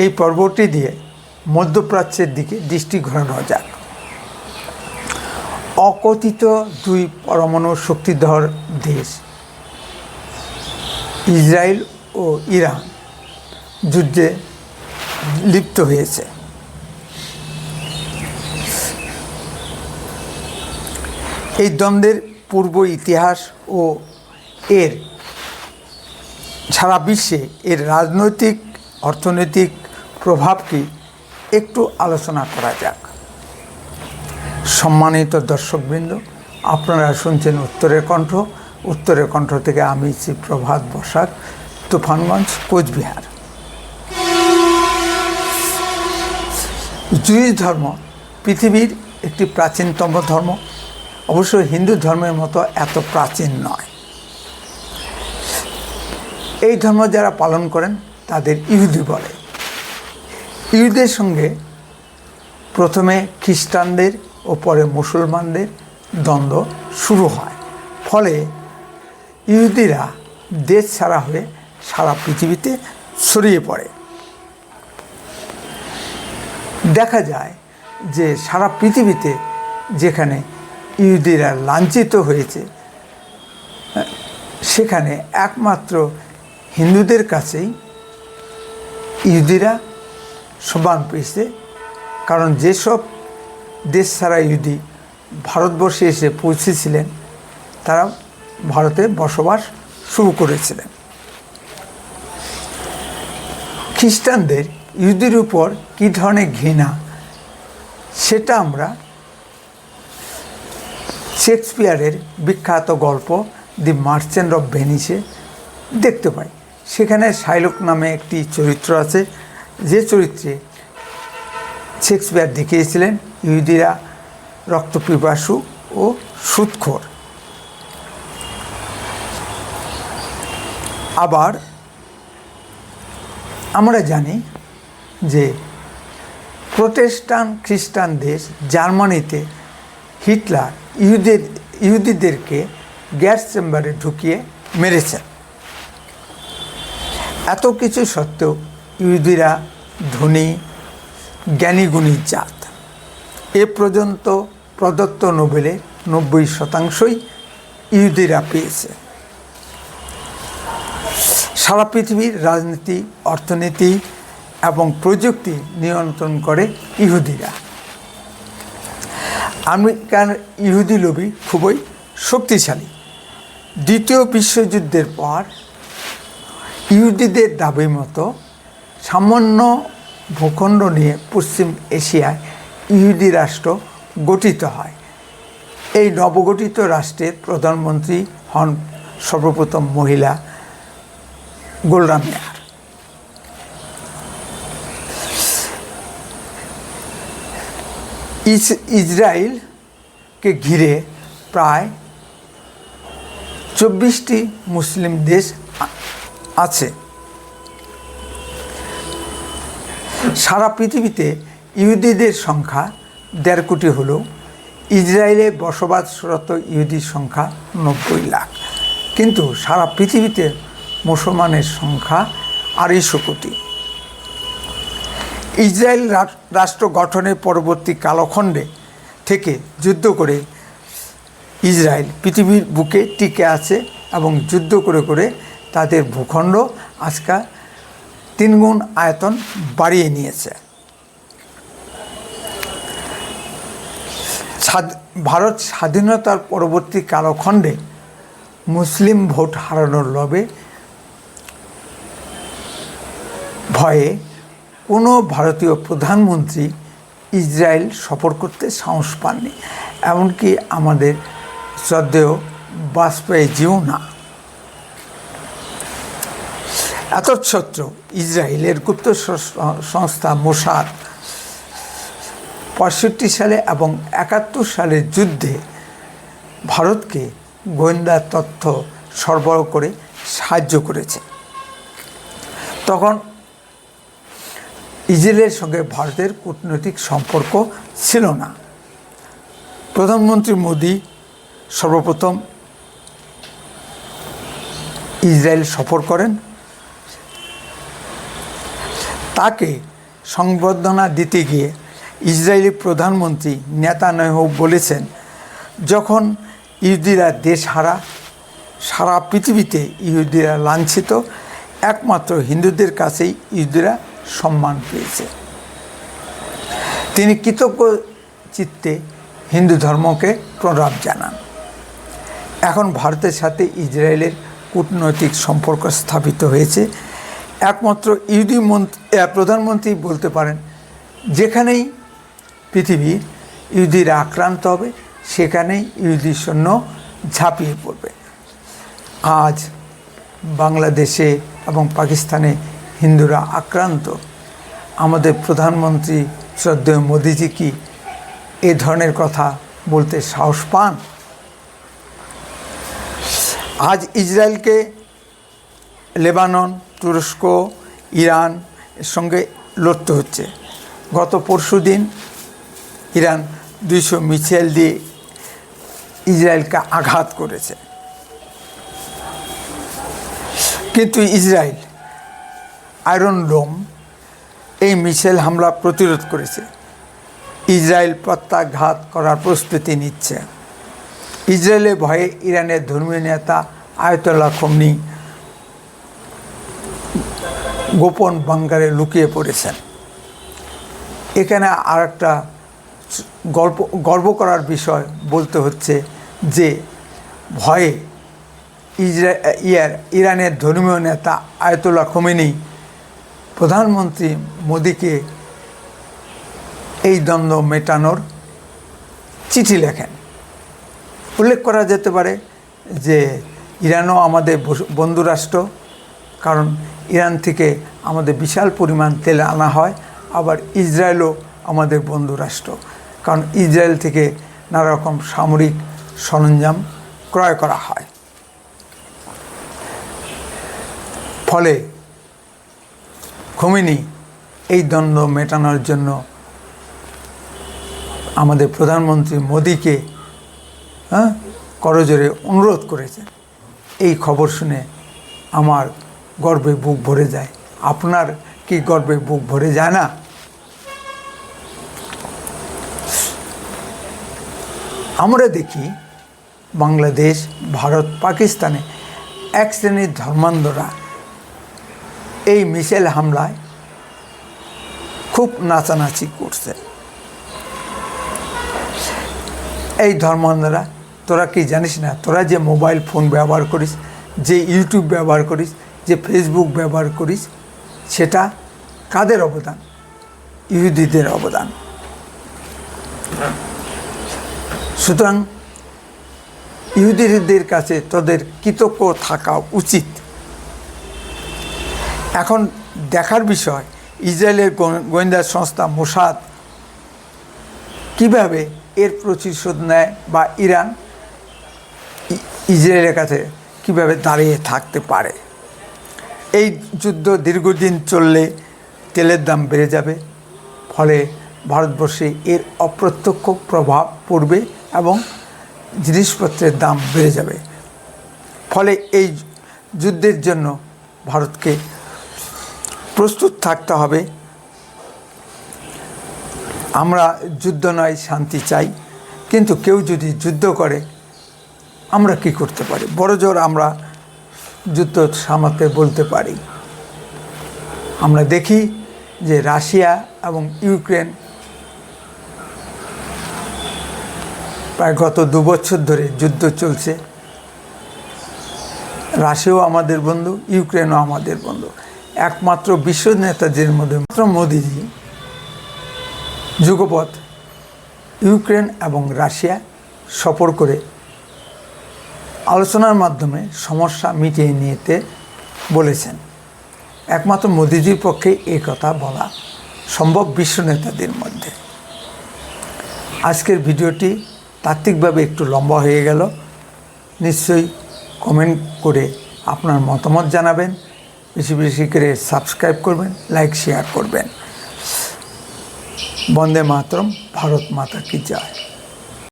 এই পর্বটি দিয়ে মধ্যপ্রাচ্যের দিকে দৃষ্টি ঘোরানো যাক। অকথিত দুই পরমাণু শক্তিধর দেশ, ইসরায়েল ও ইরান, যুদ্ধে লিপ্ত হয়েছে। এই দ্বন্দ্বের পূর্ব ইতিহাস ও এর সারা বিশ্বে এর রাজনৈতিক, অর্থনৈতিক প্রভাবকে একটু আলোচনা করা যাক। সম্মানিত দর্শকবৃন্দ, আপনারা শুনছেন উত্তরের কণ্ঠ। উত্তরের কণ্ঠ থেকে আমি শ্রী প্রভাত বসাক, তুফানগঞ্জ, কোচবিহার। জুইস ধর্ম পৃথিবীর একটি প্রাচীনতম ধর্ম। অবশ্য হিন্দু ধর্মের মতো এত প্রাচীন নয়। এই ধর্ম যারা পালন করেন, তাদের ইহুদি বলে। ইহুদের সঙ্গে, প্রথমে খ্রিস্টানদের ও পরে মুসলমানদের দ্বন্দ্ব শুরু হয়। ফলে ইহুদিরা দেশ ছাড়া হয়ে সারা পৃথিবীতে ছড়িয়ে পড়ে। দেখা যায় যে সারা পৃথিবীতে যেখানে ইহুদিরা লাঞ্ছিত হয়েছে, সেখানে একমাত্র হিন্দুদের কাছেই ইহুদিরা সমান পেয়েছে। কারণ যেসব দেশ ছাড়া ইহুদি ভারতবর্ষে এসে পৌঁছেছিলেন, তারা ভারতে বসবাস শুরু করেছিলেন। খ্রিস্টানদের ইহুদির উপর কী ধরনের ঘৃণা, সেটা আমরা শেক্সপিয়ারের বিখ্যাত গল্প দি মার্চেন্ট অফ ভেনিসে দেখতে পাই। সেখানে শাইলক নামে একটি চরিত্র আছে যে চরিত্রে শেক্সপিয়ার দেখিয়েছিলেন, ইহুদিরা রক্তপিপাসু ও সুৎখোর। আবার আমরা জানি যে প্রোটেস্টান খ্রিস্টান দেশ জার্মানিতে হিটলার ইহুদের, ইহুদিদেরকে গ্যাস চেম্বারে ঢুকিয়ে মেরেছেন এত কিছু সত্ত্বেও ইহুদিরা ধনী জ্ঞানীগুণী জাত। এ পর্যন্ত প্রদত্ত নোবেলে নব্বই শতাংশই ইহুদিরা পেয়েছে। সারা পৃথিবীর রাজনীতি, অর্থনীতি এবং প্রযুক্তি নিয়ন্ত্রণ করে ইহুদিরা। আমেরিকার ইহুদি লবি খুবই শক্তিশালী। দ্বিতীয় বিশ্বযুদ্ধের পর ইহুদিদের দাবি মতো সামান্য ভূখণ্ড নিয়ে পশ্চিম এশিয়ায় ইহুদি রাষ্ট্র গঠিত হয়। এই নবগঠিত রাষ্ট্রের প্রধানমন্ত্রী হন সর্বপ্রথম মহিলা গোল্ডা মেয়ার ইসরায়েলকে ঘিরে প্রায় চব্বিশটি মুসলিম দেশ আছে। সারা পৃথিবীতে ইহুদিদের সংখ্যা দেড় কোটি হলেও ইসরায়েলে বসবাসরত ইহুদির সংখ্যা নব্বই লাখ। কিন্তু সারা পৃথিবীতে মুসলমানের সংখ্যা আড়াইশো কোটি। ইসরায়েল রাষ্ট্র গঠনের পরবর্তী কালখণ্ডে থেকে যুদ্ধ করে ইসরায়েল পৃথিবীর বুকে টিকে আছে এবং যুদ্ধ করে করে তাদের ভূখণ্ড আজকাল তিনগুণ আয়তন বাড়িয়ে নিয়েছে। ভারত স্বাধীনতার পরবর্তী কালখণ্ডে মুসলিম ভোট হারানোর লবে ভয়ে কোনো ভারতীয় প্রধানমন্ত্রী ইসরায়েল সফর করতে সাহস পাননি। এমনকি আমাদের শ্রদ্ধেয় বাজপেয়ীজিও না। এত সত্ত্বেও ইসরায়েলের গুপ্ত সংস্থা মোসাদ। পঁয়ষট্টি সালে এবং একাত্তর সালের যুদ্ধে ভারতকে গোয়েন্দা তথ্য সরবরাহ করে সাহায্য করেছে। তখন ইসরায়েলের সঙ্গে ভারতের কূটনৈতিক সম্পর্ক ছিল না। প্রধানমন্ত্রী মোদী সর্বপ্রথম ইসরায়েল সফর করেন। তাকে সংবর্ধনা দিতে গিয়ে ইসরায়েলি প্রধানমন্ত্রী নেতানয়াহু বলেছেন, যখন ইহুদিরা দেশ হারা, সারা পৃথিবীতে ইহুদিরা লাঞ্ছিত, একমাত্র হিন্দুদের কাছেই ইহুদিরা সম্মান পেয়েছে। তিনি কৃতজ্ঞ চিত্তে হিন্দু ধর্মকে প্রণাম জানান। এখন ভারতের সাথে ইসরায়েলের কূটনৈতিক সম্পর্ক স্থাপিত হয়েছে। একমাত্র মন্ত্রী প্রধানমন্ত্রী বলতে পারেন, যেখানেই পৃথিবীর ইহুদিরা আক্রান্ত হবে, সেখানেই ইহুদি সৈন্য ঝাঁপিয়ে পড়বে। আজ বাংলাদেশে এবং পাকিস্তানে হিন্দুরা আক্রান্ত। আমাদের প্রধানমন্ত্রী শ্রদ্ধেয় মোদিজি কি এ ধরনের কথা বলতে সাহস পান? আজ ইসরায়েলকে লেবানন তুরস্ক, ইরান এর সঙ্গে লড়তে হচ্ছে। গত পরশু দিন ইরান দুইশো মিসাইল দিয়ে ইসরায়েলকে আঘাত করেছে। কিন্তু ইসরায়েল আয়রন ডোম এই মিসাইল হামলা প্রতিরোধ করেছে। ইসরায়েল প্রত্যাঘাত করার প্রস্তুতি নিচ্ছে। ইসরায়েলের ভয়ে ইরানের ধর্মীয় নেতা আয়তল্লাহ খমনি গোপন বাঙ্গারে লুকিয়ে পড়েছেন। এখানে আর একটা গল্প, গর্ব করার বিষয় বলতে হচ্ছে যে ভয়ে ইসরা ইয়ার, ইরানের ধর্মীয় নেতা আয়তুল্লাহ খোমেনি, প্রধানমন্ত্রী মোদীকে এই দ্বন্দ্ব মেটানোর চিঠি লেখেন। উল্লেখ করা যেতে পারে যে ইরানও আমাদের বন্ধুরাষ্ট্র, কারণ ইরান থেকে আমাদের বিশাল পরিমাণ তেল আনা হয়, আবার ইসরায়েলও আমাদের বন্ধুরাষ্ট্র কারণ ইসরায়েল থেকে নানা রকম সামরিক সরঞ্জাম ক্রয় করা হয়। ফলে খমিনি এই দ্বন্দ্ব মেটানোর জন্য আমাদের প্রধানমন্ত্রী মোদীকে হ্যাঁ করজোরে অনুরোধ করেছে এই খবর শুনে আমার গর্বে বুক ভরে যায়। আপনার কি গর্বে বুক ভরে যায় না? আমরা দেখি বাংলাদেশ, ভারত, পাকিস্তানে এক শ্রেণির ধর্মান্ধরা এই মিসাইল হামলায় খুব নাচানাচি করছে। এই ধর্মান্ধরা, তোরা কি জানিস না? তোরা যে মোবাইল ফোন ব্যবহার করিস, যে ইউটিউব ব্যবহার করিস যে ফেসবুক ব্যবহার করিস, সেটা কাদের অবদান? ইহুদিদের অবদান। সুতরাং ইহুদিদের কাছে তাদের কৃতজ্ঞ থাকা উচিত। এখন দেখার বিষয়, ইসরায়েলের গোয়েন্দা সংস্থা মোসাদ কীভাবে এর প্রতিশোধ নেয় বা ইরান ইসরায়েলের কাছে কীভাবে দাঁড়িয়ে থাকতে পারে? এই যুদ্ধ দীর্ঘদিন চললে তেলের দাম বেড়ে যাবে, ফলে ভারতবর্ষে এর অপ্রত্যক্ষ প্রভাব পড়বে এবং জিনিসপত্রের দাম বেড়ে যাবে। ফলে এই যুদ্ধের জন্য ভারতকে প্রস্তুত থাকতে হবে। আমরা যুদ্ধ নয়, শান্তি চাই, কিন্তু কেউ যদি যুদ্ধ করে, আমরা কি করতে পারি? বড় জোর আমরা যুদ্ধ সামাতে বলতে পারি। আমরা দেখি যে রাশিয়া এবং ইউক্রেন প্রায় গত দু বছর ধরে যুদ্ধ চলছে। রাশিয়াও আমাদের বন্ধু, ইউক্রেনও আমাদের বন্ধু। একমাত্র বিশ্ব নেতাদের মধ্যে মাত্র মোদিজি যুগপথ ইউক্রেন এবং রাশিয়া সফর করে আলোচনার মাধ্যমে সমস্যা মিটিয়ে নিতে বলেছেন। একমাত্র মোদিজির পক্ষে এই কথা বলা সম্ভব বিশ্ব নেতাদের মধ্যে। আজকের ভিডিওটি তাত্ত্বিকভাবে একটু লম্বা হয়ে গেল। নিশ্চয়ই কমেন্ট করে আপনার মতামত জানাবেন। বেশি বেশি করে সাবস্ক্রাইব করবেন, লাইক, শেয়ার করবেন। বন্দে মাতরম, ভারত মাতা কি জয়।